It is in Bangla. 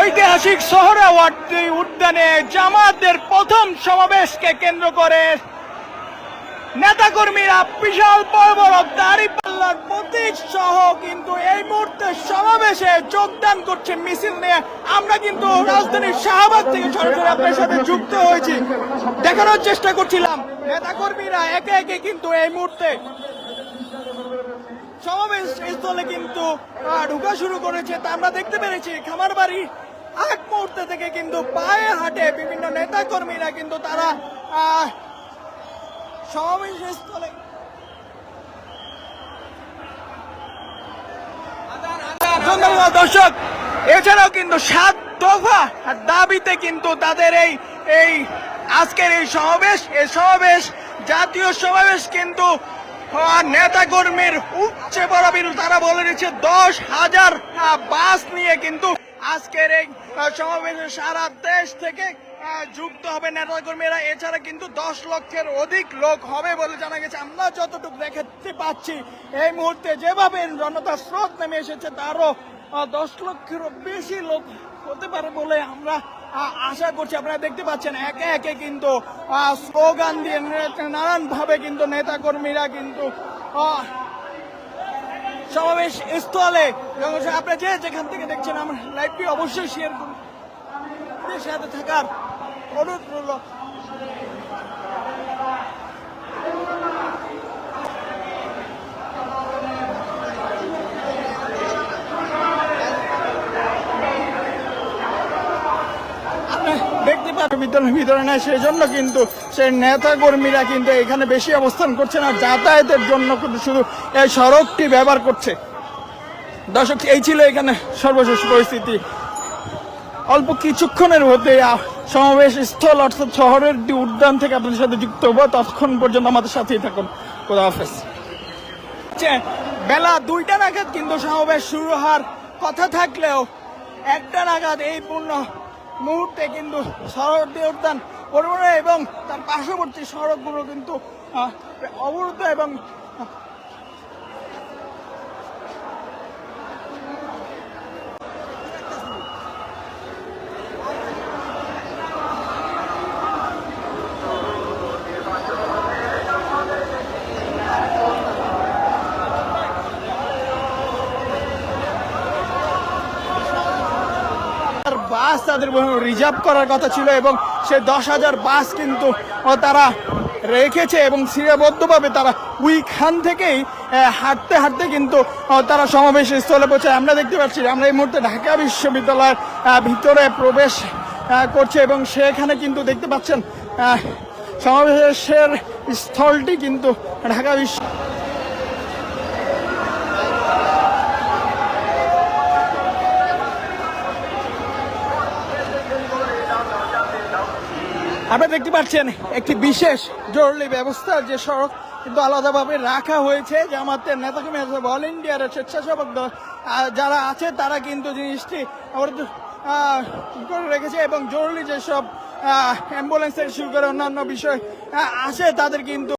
ঐতিহাসিক সোহরাওয়ার্দী উদ্যানে জামাতের প্রথম সমাবেশকে কেন্দ্র করে নেতাকর্মীরা বিশাল বড় বড় দাঁড়িপাল্লার প্রতীক সহ কিন্তু এই মুহূর্তে সমাবেশে যোগদান করছে মিছিল নিয়ে। আমরা কিন্তু রাজধানীর শাহবাগ থেকে সরাসরি আপনার সাথে যুক্ত হয়েছি। দেখানোর চেষ্টা করছিলাম। নেতাকর্মীরা একে একে কিন্তু এই মুহূর্তে সমাবেশ স্থলে কিন্তু ঢোকা শুরু করেছে। তা আমরা দেখতে পেরেছি। খামারবাড়ি আগ মুহূর্তে থেকে কিন্তু পায়ে হাঁটে বিভিন্ন নেতা কর্মীরা কিন্তু তারা সমাবেশ স্থলে দর্শক। এছাড়াও কিন্তু সাত দফা দাবিতে কিন্তু তাদের এই এই আজকের এই সমাবেশ এই সমাবেশ, জাতীয় সমাবেশ কিন্তু নেতা কর্মীর উচ্চে বরাবির তারা বলে দিচ্ছে দশ হাজার বাস নিয়ে কিন্তু আজকের এই সমাবেশে সারা দেশ থেকে যুক্ত হবে নেতা কর্মীরা। এছাড়া কিন্তু দশ লক্ষের অধিক লোক হবে বলে জানা গেছে। আমরা যতটুকু দেখতে পাচ্ছি, এই মুহূর্তে যেভাবে জনতা স্রোত নেমে এসেছে, তারও দশ লক্ষেরও বেশি লোক হতে পারে বলে আমরা আশা করছি। আপনারা দেখতে পাচ্ছেন, একে একে কিন্তু স্লোগান দিয়ে নানানভাবে কিন্তু নেতা কর্মীরা কিন্তু সমাবেশ স্থলে। আপনারা আপনি যে যেখান থেকে দেখছেন আমার লাইভটি অবশ্যই শেয়ার করুন। সাথে থাকার অনুরোধ রইল। সেই জন্য কিন্তু সেই নেতা কর্মীরা কিন্তু এখানে বেশি অবস্থান করছে না, যাতায়াতের জন্য কিন্তু শুধু এই সড়কটি ব্যবহার করছে। দর্শক, এই ছিল এখানে সর্বশেষ পরিস্থিতি। অল্প কিছুক্ষণের মধ্যে সমাবেশ স্থল অর্থাৎ শহরের উদ্যান থেকে আপনাদের সাথে যুক্ত হব। ততক্ষণ পর্যন্ত আমাদের সাথেই থাকুন। খোদা হাফেজ। বেলা দুইটা নাগাদ কিন্তু সমাবেশ শুরু হওয়ার কথা থাকলেও একটা নাগাদ এই পূর্ণ মুহূর্তে কিন্তু শহরটি উদ্যান পরিবহন এবং তার পার্শ্ববর্তী সড়কগুলো কিন্তু অবরুদ্ধ এবং বাস তাদের রিজার্ভ করার কথা ছিল এবং সে দশ হাজার বাস কিন্তু তারা রেখেছে এবং শ্রীবদ্ধভাবে তারা ওইখান থেকেই হাঁটতে হাঁটতে কিন্তু তারা সমাবেশ স্থলে পৌঁছায় আমরা দেখতে পাচ্ছি আমরা এই মুহূর্তে ঢাকা বিশ্ববিদ্যালয়ের ভিতরে প্রবেশ করছে এবং সেখানে কিন্তু দেখতে পাচ্ছেন সমাবেশের স্থলটি কিন্তু ঢাকা বিশ্ব আপনারা দেখতে পাচ্ছেন একটি বিশেষ জরুরি ব্যবস্থা, যে সড়ক কিন্তু আলাদাভাবে রাখা হয়েছে। জামাতের নেতাকর্মী আছে ইন্ডিয়ার স্বেচ্ছাসেবক দল যারা আছে, তারা কিন্তু জিনিসটি করে রেখেছে এবং জরুরি যেসব অ্যাম্বুলেন্স থেকে শুরু করে অন্যান্য বিষয় আছে তাদের কিন্তু